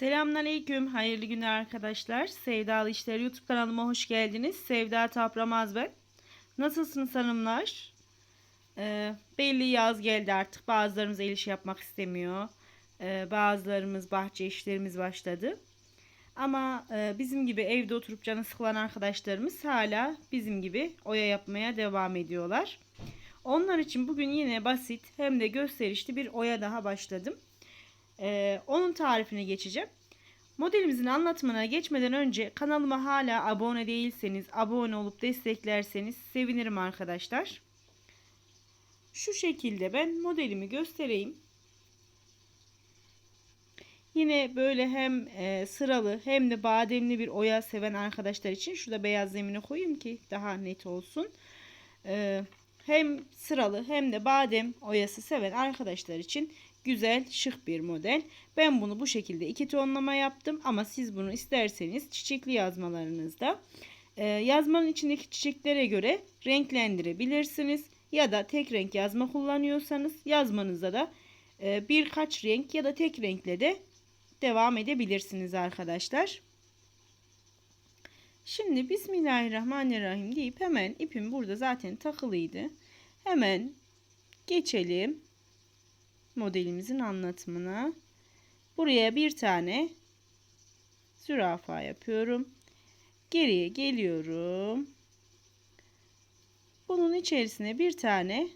Selamünaleyküm, hayırlı günler arkadaşlar. Sevdalı İşler YouTube kanalıma hoş geldiniz. Sevda Tapramaz ben. Nasılsınız hanımlar? Ee, belli yaz geldi artık. Bazılarımız el işi yapmak istemiyor. Ee, bazılarımız bahçe işlerimiz başladı. Ama e, bizim gibi evde oturup canı sıkılan arkadaşlarımız hala bizim gibi oya yapmaya devam ediyorlar. Onlar için bugün yine basit hem de gösterişli bir oya daha başladım. Ee, onun tarifine geçeceğim. Modelimizin anlatımına geçmeden önce kanalıma hala abone değilseniz abone olup desteklerseniz sevinirim arkadaşlar. Şu şekilde ben modelimi göstereyim. Yine böyle hem e, sıralı hem de bademli bir oya seven arkadaşlar için şurada beyaz zemini koyayım ki daha net olsun. E, hem sıralı hem de badem oyası seven arkadaşlar için güzel şık bir model. Ben bunu bu şekilde iki tonlama yaptım ama siz bunu isterseniz çiçekli yazmalarınızda e, yazmanın içindeki çiçeklere göre renklendirebilirsiniz. Ya da tek renk yazma kullanıyorsanız yazmanızda da e, birkaç renk ya da tek renkle de devam edebilirsiniz arkadaşlar. Şimdi Bismillahirrahmanirrahim deyip hemen ipim burada zaten takılıydı. Hemen geçelim modelimizin anlatımına. Buraya bir tane zürafa yapıyorum. Geriye geliyorum. Bunun içerisine bir tane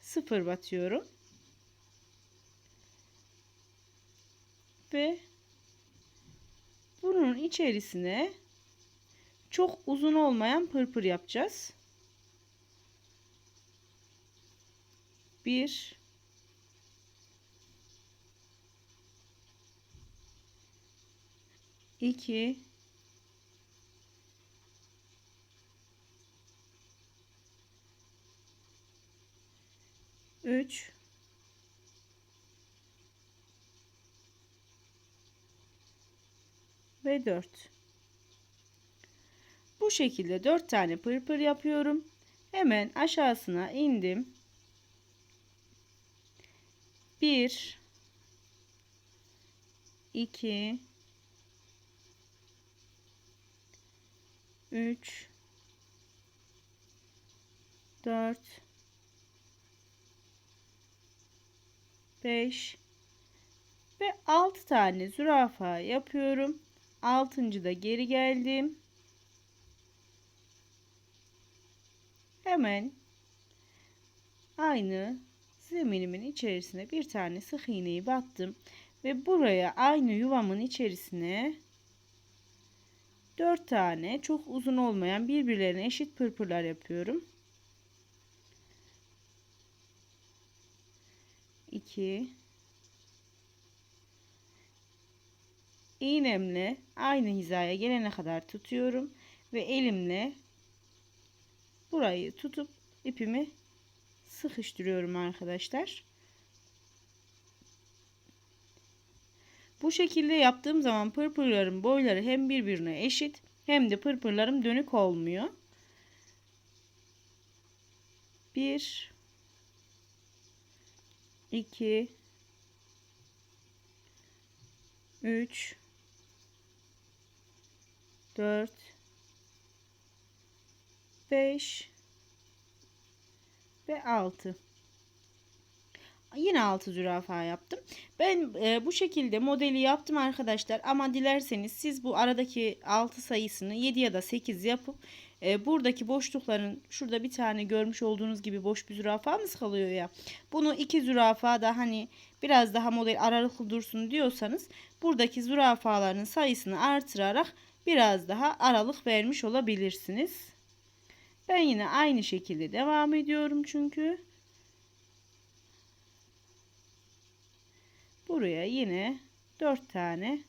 sıfır batıyorum. Ve bunun içerisine çok uzun olmayan pırpır yapacağız. Bir 2 3 ve 4 bu şekilde 4 tane pırpır yapıyorum. Hemen aşağısına indim. 1 2 3 4 5 ve 6 tane zürafa yapıyorum. 6. da geri geldim. Hemen aynı zeminimin içerisine bir tane sık iğneyi battım ve buraya aynı yuvamın içerisine 4 tane çok uzun olmayan birbirlerine eşit pırpırlar yapıyorum. 2 iğnemle aynı hizaya gelene kadar tutuyorum ve elimle burayı tutup ipimi sıkıştırıyorum arkadaşlar. Bu şekilde yaptığım zaman pırpırların boyları hem birbirine eşit hem de pırpırlarım dönük olmuyor. 1 2 3 4 5 ve 6 Yine 6 zürafa yaptım. Ben e, bu şekilde modeli yaptım arkadaşlar. Ama dilerseniz siz bu aradaki 6 sayısını 7 ya da 8 yapıp e, buradaki boşlukların şurada bir tane görmüş olduğunuz gibi boş bir zürafamız kalıyor ya. Bunu 2 zürafa da hani biraz daha model aralıklı dursun diyorsanız buradaki zürafaların sayısını artırarak biraz daha aralık vermiş olabilirsiniz. Ben yine aynı şekilde devam ediyorum çünkü. Buraya yine 4 tane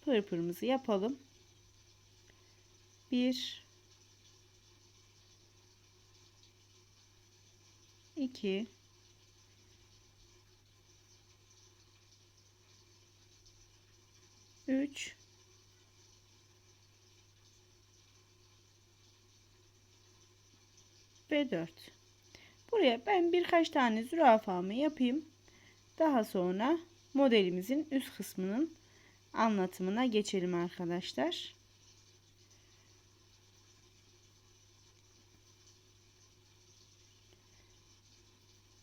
pırpırımızı yapalım. 1 2 3 ve 4 Buraya ben birkaç tane zürafamı yapayım. Daha sonra modelimizin üst kısmının anlatımına geçelim arkadaşlar.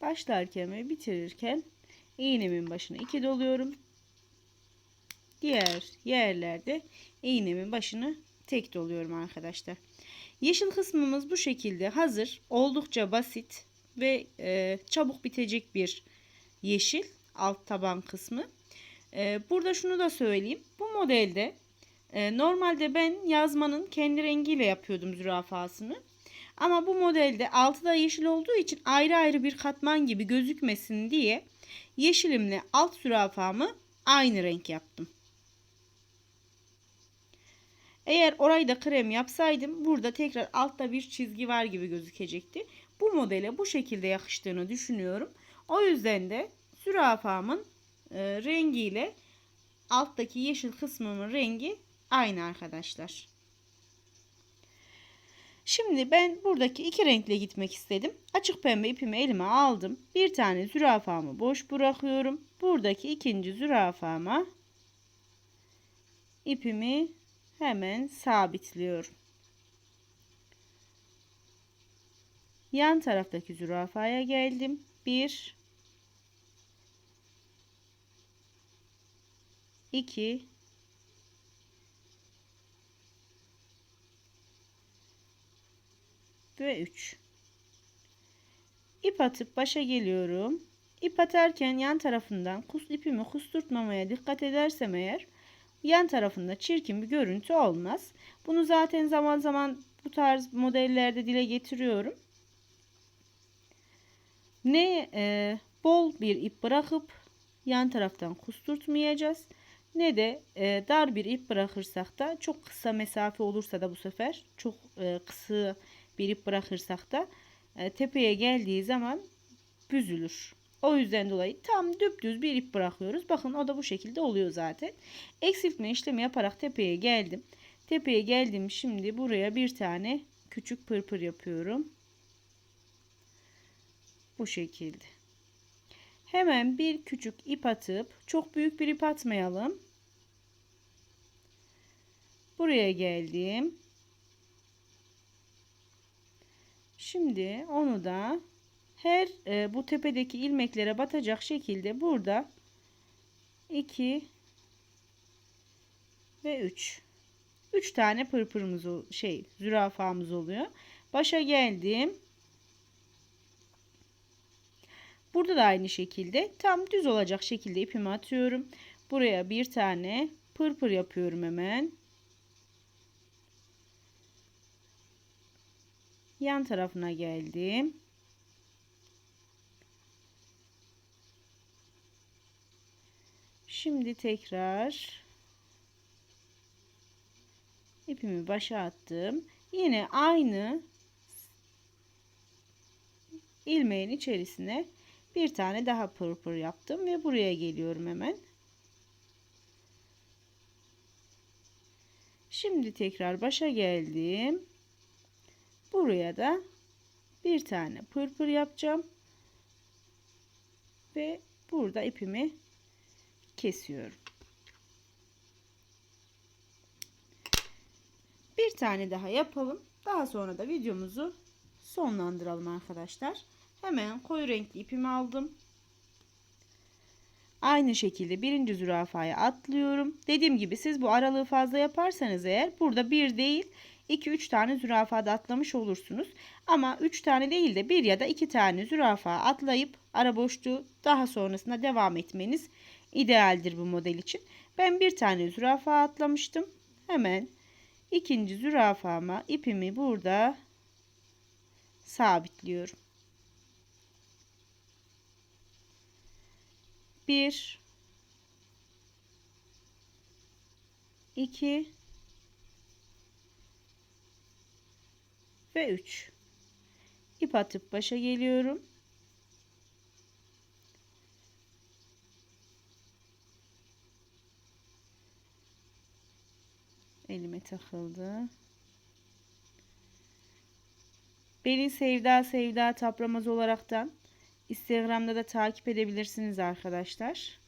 Başlarken ve bitirirken iğnemin başına 2 doluyorum. Diğer yerlerde iğnemin başını tek doluyorum arkadaşlar. Yeşil kısmımız bu şekilde hazır. Oldukça basit ve e, çabuk bitecek bir yeşil alt taban kısmı. E, burada şunu da söyleyeyim. Bu modelde e, normalde ben yazmanın kendi rengiyle yapıyordum zürafasını. Ama bu modelde altı da yeşil olduğu için ayrı ayrı bir katman gibi gözükmesin diye yeşilimle alt zürafamı aynı renk yaptım. Eğer orayı da krem yapsaydım burada tekrar altta bir çizgi var gibi gözükecekti. Bu modele bu şekilde yakıştığını düşünüyorum. O yüzden de zürafamın e, rengiyle alttaki yeşil kısmımın rengi aynı arkadaşlar. Şimdi ben buradaki iki renkle gitmek istedim. Açık pembe ipimi elime aldım. Bir tane zürafamı boş bırakıyorum. Buradaki ikinci zürafama ipimi hemen sabitliyorum. Yan taraftaki zürafaya geldim. Bir, iki, ve 3. İp atıp başa geliyorum. İp atarken yan tarafından kus, ipimi kusturtmamaya dikkat edersem eğer yan tarafında çirkin bir görüntü olmaz. Bunu zaten zaman zaman bu tarz modellerde dile getiriyorum. Ne e, bol bir ip bırakıp yan taraftan kusturtmayacağız. Ne de e, dar bir ip bırakırsak da çok kısa mesafe olursa da bu sefer çok e, kısa bir ip bırakırsak da e, tepeye geldiği zaman büzülür. O yüzden dolayı tam düpdüz bir ip bırakıyoruz. Bakın o da bu şekilde oluyor zaten. Eksiltme işlemi yaparak tepeye geldim. Tepeye geldim şimdi buraya bir tane küçük pırpır yapıyorum. Bu şekilde. Hemen bir küçük ip atıp çok büyük bir ip atmayalım. Buraya geldim. Şimdi onu da her e, bu tepedeki ilmeklere batacak şekilde burada 2 ve 3 3 tane pırpırımız şey zürafamız oluyor. Başa geldim. Burada da aynı şekilde tam düz olacak şekilde ipimi atıyorum. Buraya bir tane pırpır yapıyorum hemen. yan tarafına geldim. Şimdi tekrar ipimi başa attım. Yine aynı ilmeğin içerisine bir tane daha pırpır yaptım ve buraya geliyorum hemen. Şimdi tekrar başa geldim. Buraya da bir tane pırpır yapacağım. Ve burada ipimi kesiyorum. Bir tane daha yapalım. Daha sonra da videomuzu sonlandıralım arkadaşlar. Hemen koyu renkli ipimi aldım. Aynı şekilde birinci zürafaya atlıyorum. Dediğim gibi siz bu aralığı fazla yaparsanız eğer burada bir değil 2-3 tane zürafa da atlamış olursunuz. Ama 3 tane değil de 1 ya da 2 tane zürafa atlayıp ara boşluğu daha sonrasında devam etmeniz idealdir bu model için. Ben bir tane zürafa atlamıştım. Hemen ikinci zürafama ipimi burada sabitliyorum. 1 2 ve 3 ip atıp başa geliyorum. Elime takıldı. Beni Sevda Sevda Tapramaz olaraktan Instagram'da da takip edebilirsiniz arkadaşlar.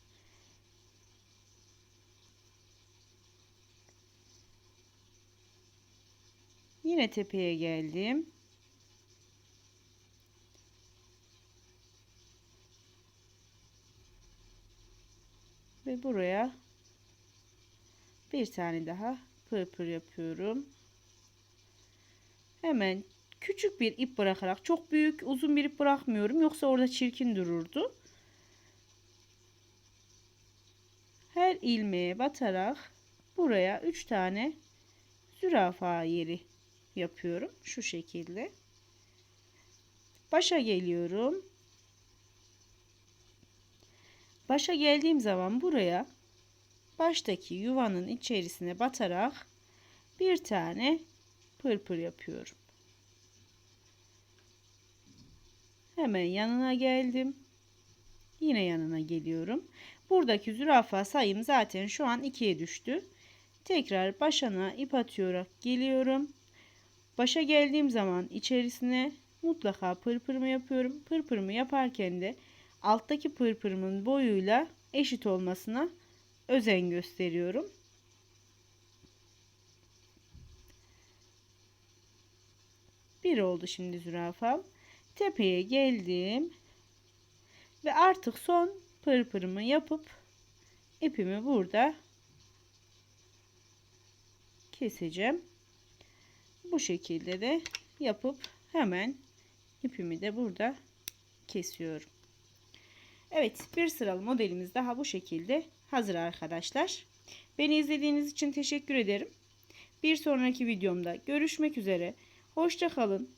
Yine tepeye geldim. Ve buraya bir tane daha pırpır yapıyorum. Hemen küçük bir ip bırakarak çok büyük uzun bir ip bırakmıyorum. Yoksa orada çirkin dururdu. Her ilmeğe batarak buraya 3 tane zürafa yeri yapıyorum. Şu şekilde. Başa geliyorum. Başa geldiğim zaman buraya baştaki yuvanın içerisine batarak bir tane pırpır yapıyorum. Hemen yanına geldim. Yine yanına geliyorum. Buradaki zürafa sayım zaten şu an 2'ye düştü. Tekrar başına ip atayarak geliyorum. Başa geldiğim zaman içerisine mutlaka pırpırımı yapıyorum. Pırpırımı yaparken de alttaki pırpırımın boyuyla eşit olmasına özen gösteriyorum. Bir oldu şimdi zürafam. Tepeye geldim. Ve artık son pırpırımı yapıp ipimi burada keseceğim. Bu şekilde de yapıp hemen ipimi de burada kesiyorum. Evet bir sıralı modelimiz daha bu şekilde hazır arkadaşlar. Beni izlediğiniz için teşekkür ederim. Bir sonraki videomda görüşmek üzere. Hoşça kalın.